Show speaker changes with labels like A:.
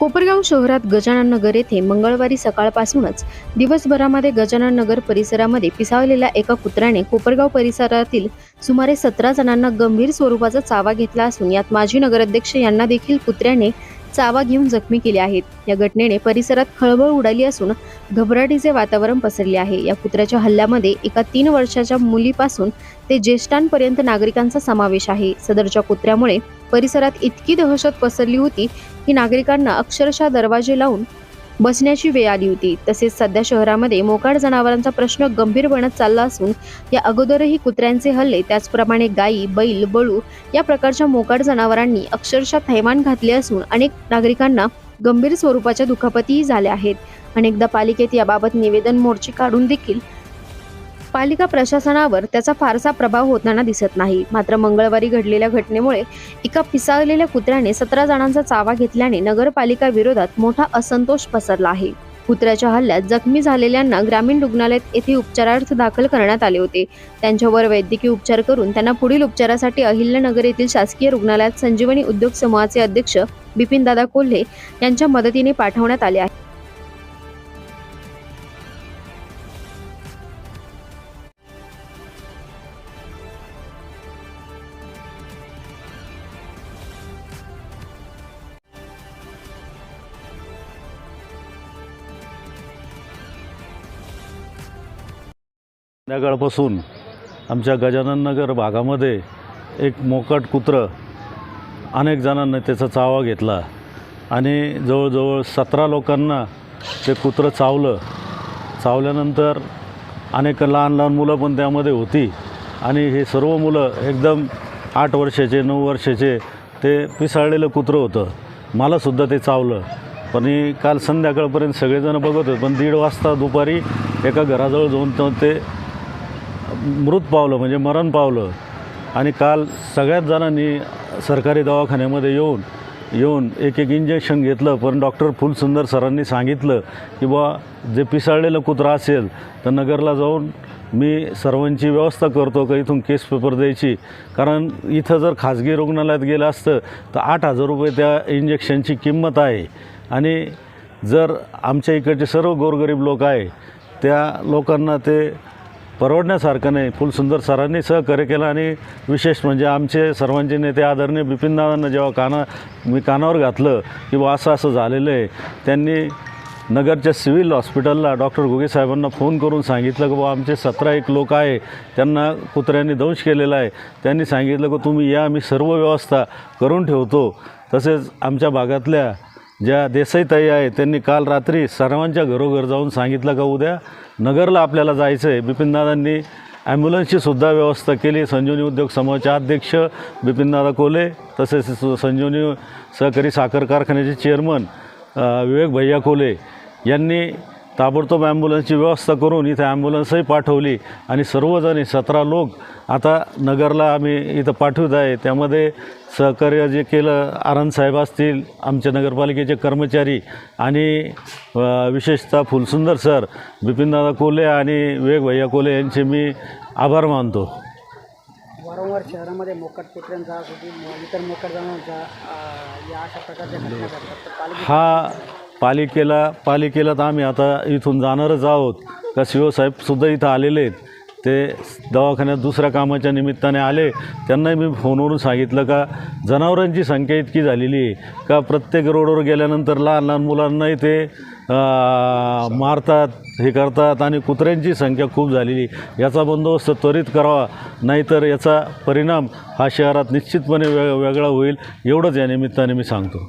A: कोपरगाव शहरात गजानन नगर येथे मंगळवारी सकाळपासूनच दिवसभरामध्ये गजानन नगर परिसरामध्ये पिसावलेल्या एका कुत्र्याने कोपरगाव परिसरातील सुमारे सतरा जणांना गंभीर स्वरूपाचा चावा घेतला असून यात माजी नगराध्यक्ष यांना देखील कुत्र्याने चावा घेऊन जखमी केले आहेत. या घटनेने परिसरात खळबळ उडाली असून घबराटीचे वातावरण पसरले आहे. या कुत्र्याच्या हल्ल्यामध्ये एका तीन वर्षाच्या मुलीपासून ते ज्येष्ठांपर्यंत नागरिकांचा समावेश आहे. सदरच्या कुत्र्यामुळे परिसरात इतकी दहशत पसरली होती की नागरिकांना अक्षरशः दरवाजे लावून बसण्याची वेळ आली होती. तसेच सध्या शहरामध्ये मोकाड जनावरांचा प्रश्न गंभीर बनत चालला असून या अगोदरही कुत्र्यांचे हल्ले त्याचप्रमाणे गायी बैल बळू या प्रकारच्या मोकाड जनावरांनी अक्षरशः थैमान घातले असून अनेक नागरिकांना गंभीर स्वरूपाच्या दुखापतीही झाल्या आहेत. अनेकदा पालिकेत याबाबत निवेदन मोर्चे काढून देखील पालिका प्रशासनावर त्याचा फारसा प्रभाव होताना दिसत नाही. मात्र मंगळवारी घडलेल्या घटनेमुळे एका पिसाळलेल्या कुत्र्याने सतरा जणांचा चावा घेतल्याने नगरपालिका विरोधात मोठा असंतोष पसरला आहे. कुत्र्याच्या हल्ल्यात जखमी झालेल्यांना ग्रामीण रुग्णालयात येथे उपचारार्थ दाखल करण्यात आले होते. त्यांच्यावर वैद्यकीय उपचार करून त्यांना पुढील उपचारासाठी अहिल्यानगर येथील शासकीय रुग्णालयात संजीवनी उद्योग समूहाचे अध्यक्ष बिपिनदादा कोल्हे यांच्या मदतीने पाठवण्यात आले आहे.
B: संध्याकाळपासून आमच्या गजानन नगर भागामध्ये एक मोकट कुत्रं अनेक जणांना त्याचा चावा घेतला. आणि जवळजवळ सतरा लोकांना ते कुत्रं चावलं. चावल्यानंतर अनेक लहान लहान मुलं पण त्यामध्ये होती. आणि हे सर्व मुलं एकदम आठ वर्षाचे नऊ वर्षाचे ते पिसाळलेलं कुत्रं होतं. मलासुद्धा ते चावलं. पण मी काल संध्याकाळपर्यंत सगळेजण बघत होते. पण दीड वाजता दुपारी एका घराजवळ जाऊन ते मृत पावलं म्हणजे मरण पावलं. आणि काल सगळ्याच जणांनी सरकारी दवाखान्यामध्ये येऊन येऊन एक एक इंजेक्शन घेतलं. पण डॉक्टर फुलसुंदर सरांनी सांगितलं की बा जे पिसाळलेलं कुत्रं असेल तर नगरला जाऊन मी सर्वांची व्यवस्था करतो का? इथून केस पेपर द्यायची. कारण इथं जर खाजगी रुग्णालयात गेलं असतं तर आठ हजार रुपये त्या इंजेक्शनची किंमत आहे. आणि जर आमच्या इकडचे सर्व गोरगरीब लोक आहे त्या लोकांना ते परवडण्यासारखं नाही. फुलसुंदर सरांनी सहकार्य केलं आणि विशेष म्हणजे आमचे सर्वांचे नेते आदरणीय बिपिनदादांना जेव्हा काना मी कानावर घातलं की बा असं असं झालेलं आहे त्यांनी नगरच्या सिव्हिल हॉस्पिटलला डॉक्टर घुगे साहेबांना फोन करून सांगितलं की बा आमचे सतरा एक लोक आहे त्यांना कुत्र्यांनी दंश केलेला आहे. त्यांनी सांगितलं की तुम्ही या मी सर्व व्यवस्था करून ठेवतो. तसेच आमच्या भागातल्या ज्या देसाईताई आहे त्यांनी काल रात्री सर्वांच्या घरोघर जाऊन सांगितलं का उद्या नगरला आपल्याला जायचं आहे बिपिनदादांनी ॲम्ब्युलन्सची सुद्धा व्यवस्था केली. संजीवनी उद्योग समूहाचे अध्यक्ष बिपिनदादा कोले तसेच संजीवनी सहकारी साखर कारखान्याचे चेअरमन विवेक भैया कोले यांनी ताबडतोब ॲम्ब्युलन्सची व्यवस्था करून इथं ॲम्ब्युलन्सही पाठवली आणि सर्वजण सतरा लोक आता नगरला आम्ही इथं पाठवत आहे. त्यामध्ये सहकार्य जे केलं आनंद साहेब असतील आमच्या नगरपालिकेचे कर्मचारी आणि विशेषतः फुलसुंदर सर बिपिनदादा कोले आणि विवेक भैया कोले यांचे मी आभार मानतो.
C: वारंवार शहरामध्ये मोकाट कुत्र्यांचा इतर मोकाट जनावरांचा अं, या अशा प्रकारच्या
B: हा पालिकेला पालिकेला तर आम्ही आता इथून जाणारच आहोत. का शिवसाहेबसुद्धा इथं आलेले आहेत. ते दवाखान्यात दुसऱ्या कामाच्या निमित्ताने आले. त्यांनाही मी फोनवरून सांगितलं का जनावरांची संख्या इतकी झालेली आहे. का प्रत्येक रोडवर गेल्यानंतर लहान लहान मुलांनाही ते मारतात हे करतात आणि कुत्र्यांची संख्या खूप झालेली याचा बंदोबस्त त्वरित करावा. नाहीतर याचा परिणाम हा शहरात निश्चितपणे वे वेगळा होईल. एवढंच या निमित्ताने मी सांगतो.